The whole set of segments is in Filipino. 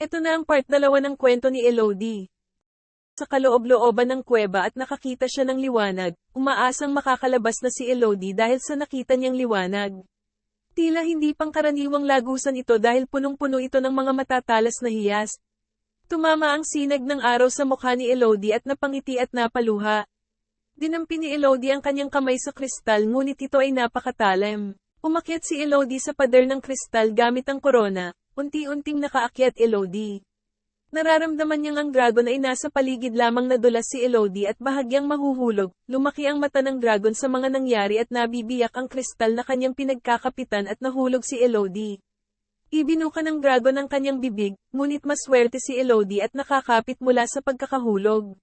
Ito na ang part dalawa ng kwento ni Elodie. Sa kaloob-looban ng kuweba at nakakita siya ng liwanag, umaasang makakalabas na si Elodie dahil sa nakita niyang liwanag. Tila hindi pangkaraniwang lagusan ito dahil punong-puno ito ng mga matatalas na hiyas. Tumama ang sinag ng araw sa mukha ni Elodie at napangiti at napaluha. Dinampi ni Elodie ang kanyang kamay sa kristal ngunit ito ay napakatalim. Umakyat si Elodie sa pader ng kristal gamit ang korona, unti-unting nakaakyat Elodie. Nararamdaman niyang ang dragon ay nasa paligid lamang nadulas si Elodie at bahagyang mahuhulog, lumaki ang mata ng dragon sa mga nangyari at nabibiyak ang kristal na kanyang pinagkakapitan at nahulog si Elodie. Ibinuka ng dragon ang kanyang bibig, ngunit maswerte si Elodie at nakakapit mula sa pagkakahulog.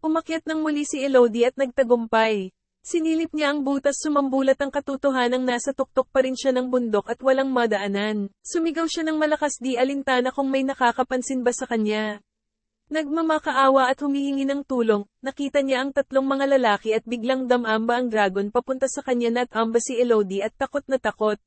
Umakyat ng muli si Elodie at nagtagumpay. Sinilip niya ang butas sumambulat ang katotohanang nasa tuktok pa rin siya ng bundok at walang madaanan. Sumigaw siya ng malakas di alintana kung may nakakapansin ba sa kanya. Nagmamakaawa at humihingi ng tulong, nakita niya ang tatlong mga lalaki at biglang damamba ang dragon papunta sa kanya na at amba si Elodie at takot na takot.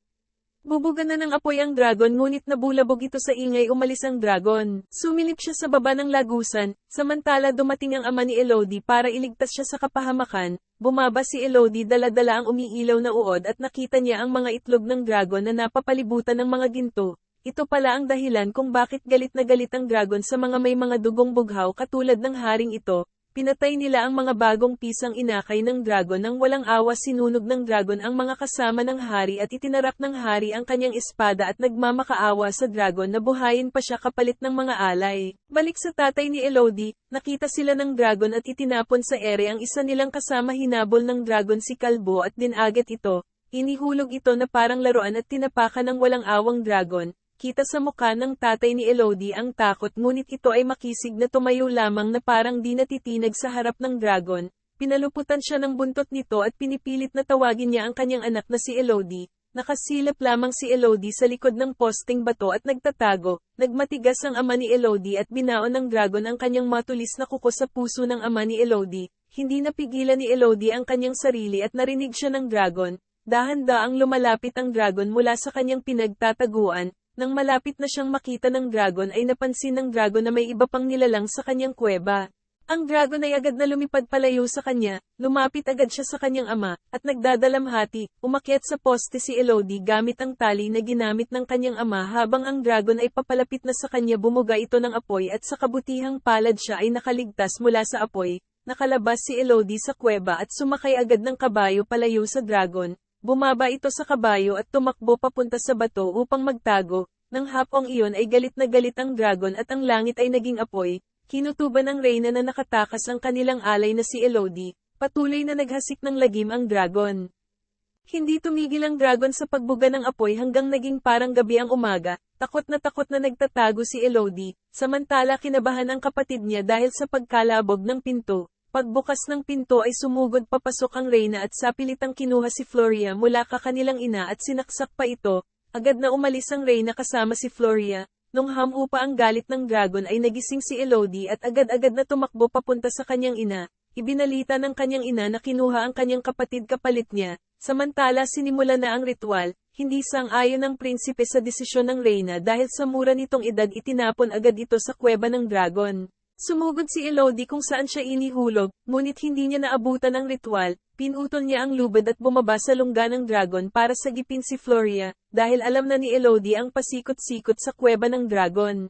Bubugan na ng apoy ang dragon ngunit nabulabog ito sa ingay umalis ang dragon. Sumilip siya sa baba ng lagusan, samantala dumating ang ama ni Elodie para iligtas siya sa kapahamakan. Bumaba si Elodie dala-dala ang umiilaw na uod at nakita niya ang mga itlog ng dragon na napapalibutan ng mga ginto. Ito pala ang dahilan kung bakit galit na galit ang dragon sa mga may mga dugong bughaw katulad ng haring ito, Pinatay nila ang mga bagong pisang inakay ng dragon nang walang awa sinunog ng dragon ang mga kasama ng hari at itinarak ng hari ang kanyang espada at nagmamakaawa sa dragon na buhayin pa siya kapalit ng mga alay. Balik sa tatay ni Elodie, nakita sila ng dragon at itinapon sa ere ang isa nilang kasama hinabol ng dragon si Kalbo at dinagat ito. Inihulog ito na parang laruan at tinapakan ng walang awang dragon, Kita sa mukha ng tatay ni Elodie ang takot ngunit ito ay makisig na tumayo lamang na parang di natitinag sa harap ng dragon. Pinaluputan siya ng buntot nito at pinipilit na tawagin niya ang kanyang anak na si Elodie. Nakasilap lamang si Elodie sa likod ng posting bato at nagtatago. Nagmatigas ang ama ni Elodie at binaon ng dragon ang kanyang matulis na kuko sa puso ng ama ni Elodie. Hindi napigilan ni Elodie ang kanyang sarili at narinig siya ng dragon. Dahan-daang lumalapit ang dragon mula sa kanyang pinagtataguan, nang malapit na siyang makita ng dragon ay napansin ng dragon na may iba pang nilalang sa kanyang kuweba. Ang dragon ay agad na lumipad palayo sa kanya, lumapit agad siya sa kanyang ama, at nagdadalamhati, umakyat sa poste si Elodie gamit ang tali na ginamit ng kanyang ama habang ang dragon ay papalapit na sa kanya bumuga ito ng apoy at sa kabutihang palad siya ay nakaligtas mula sa apoy, nakalabas si Elodie sa kuweba at sumakay agad ng kabayo palayo sa dragon, Bumaba ito sa kabayo at tumakbo papunta sa bato upang magtago, nang hapong iyon ay galit na galit ang dragon at ang langit ay naging apoy, kinutuban ng reyna na nakatakas ang kanilang alay na si Elodie, patuloy na naghasik ng lagim ang dragon. Hindi tumigil ang dragon sa pagbuga ng apoy hanggang naging parang gabi ang umaga, takot na takot na nagtatago si Elodie, samantala kinabahan ang kapatid niya dahil sa pagkalabog ng pinto, Pagbukas ng pinto ay sumugod papasok ang Reyna at sapilitang kinuha si Floria mula ka kanilang ina at sinaksak pa ito, agad na umalis ang Reyna kasama si Floria, nung hamu pa ang galit ng dragon ay nagising si Elodie at agad-agad na tumakbo papunta sa kanyang ina, ibinalita ng kanyang ina na kinuha ang kanyang kapatid kapalit niya, samantala sinimula na ang ritual, hindi sang-ayon ng prinsipe sa desisyon ng Reyna dahil sa mura nitong edad itinapon agad ito sa kuweba ng dragon. Sumugod si Elodie kung saan siya inihulog, ngunit hindi niya naabutan ang ritual, pinutol niya ang lubad at bumaba sa lungga ng dragon para sagipin si Floria, dahil alam na ni Elodie ang pasikot-sikot sa kuweba ng dragon.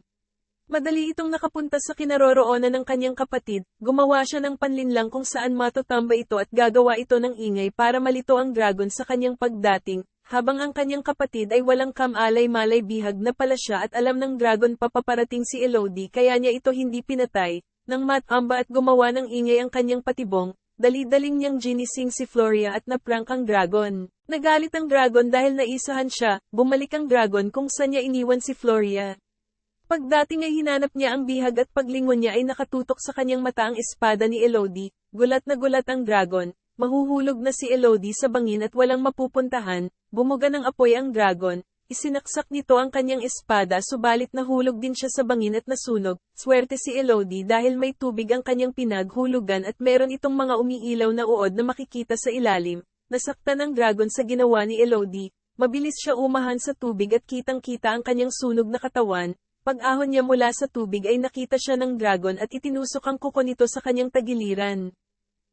Madali itong nakapunta sa kinaroroonan ng kanyang kapatid, gumawa siya ng panlinlang kung saan matutamba ito at gagawa ito ng ingay para malito ang dragon sa kanyang pagdating, habang ang kanyang kapatid ay walang kamalay-malay bihag na pala siya at alam ng dragon papaparating si Elodie kaya niya ito hindi pinatay, nang matamba at gumawa ng ingay ang kanyang patibong, dali-daling niyang ginising si Floria at naprank ang dragon. Nagalit ang dragon dahil naisahan siya, bumalik ang dragon kung saan niya iniwan si Floria. Pagdating ay hinanap niya ang bihag at paglingon niya ay nakatutok sa kanyang mata ang espada ni Elodie, gulat na gulat ang dragon, Mahuhulog na si Elodie sa bangin at walang mapupuntahan, bumuga ng apoy ang dragon, isinaksak nito ang kanyang espada subalit nahulog din siya sa bangin at nasunog, swerte si Elodie dahil may tubig ang kanyang pinaghulugan at meron itong mga umiilaw na uod na makikita sa ilalim, nasaktan ang dragon sa ginawa ni Elodie, mabilis siya umahan sa tubig at kitang-kita ang kanyang sunog na katawan, Pag-ahon niya mula sa tubig ay nakita siya ng dragon at itinusok ang kuko nito sa kanyang tagiliran.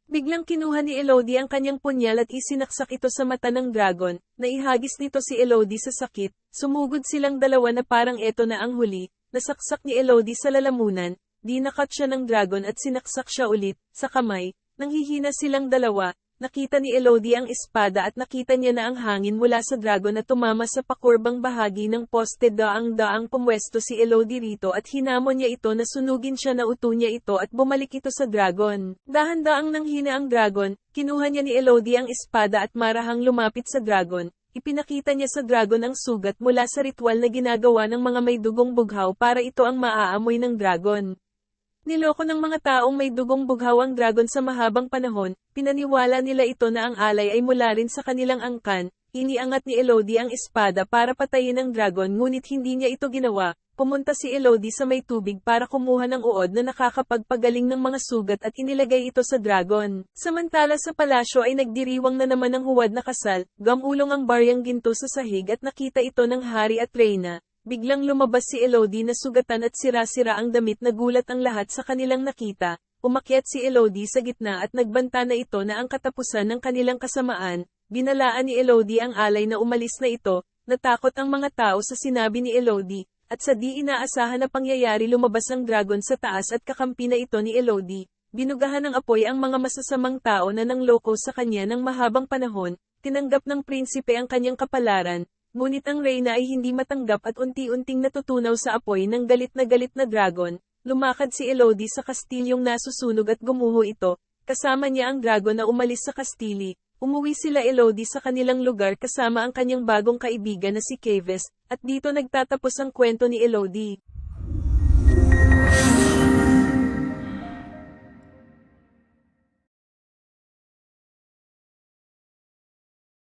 Biglang kinuha ni Elodie ang kanyang punyal at isinaksak ito sa mata ng dragon, naihagis nito si Elodie sa sakit, sumugod silang dalawa na parang eto na ang huli, nasaksak ni Elodie sa lalamunan, dinakat siya ng dragon at sinaksak siya ulit, sa kamay, nanghihina silang dalawa, nakita ni Elodie ang espada at nakita niya na ang hangin mula sa dragon na tumama sa pakurbang bahagi ng poste daang-daang pumwesto si Elodie rito at hinamon niya ito na sunugin siya na uto niya ito at bumalik ito sa dragon. Dahan-daang nanghina ang dragon, kinuha niya ni Elodie ang espada at marahang lumapit sa dragon, Ipinakita niya sa dragon ang sugat mula sa ritual na ginagawa ng mga may dugong bughaw para ito ang maaamoy ng dragon. Niloko ng mga taong may dugong bughaw ang dragon sa mahabang panahon, pinaniwala nila ito na ang alay ay mula rin sa kanilang angkan, iniangat ni Elodie ang espada para patayin ang dragon ngunit hindi niya ito ginawa, pumunta si Elodie sa may tubig para kumuha ng uod na nakakapagpagaling ng mga sugat at inilagay ito sa dragon. Samantala sa palasyo ay nagdiriwang na naman ng huwad na kasal, gamulong ang baryang ginto sa sahig at nakita ito ng hari at reyna. Biglang lumabas si Elodie na sugatan at sira-sira ang damit na gulat ang lahat sa kanilang nakita. Umakyat si Elodie sa gitna at nagbanta na ito na ang katapusan ng kanilang kasamaan. Binalaan ni Elodie ang alay na umalis na ito, natakot ang mga tao sa sinabi ni Elodie, at sa di inaasahan na pangyayari lumabas ang dragon sa taas at kakampi na ito ni Elodie. Binugahan ng apoy ang mga masasamang tao na nangloko sa kanya ng mahabang panahon, tinanggap ng prinsipe ang kanyang kapalaran, ngunit ang reyna ay hindi matanggap at unti-unting natutunaw sa apoy ng galit na galit na dragon, lumakad si Elodie sa kastilyong nasusunog at gumuho ito, kasama niya ang dragon na umalis sa kastili, Umuwi sila Elodie sa kanilang lugar kasama ang kanyang bagong kaibigan na si Caves, at dito nagtatapos ang kwento ni Elodie.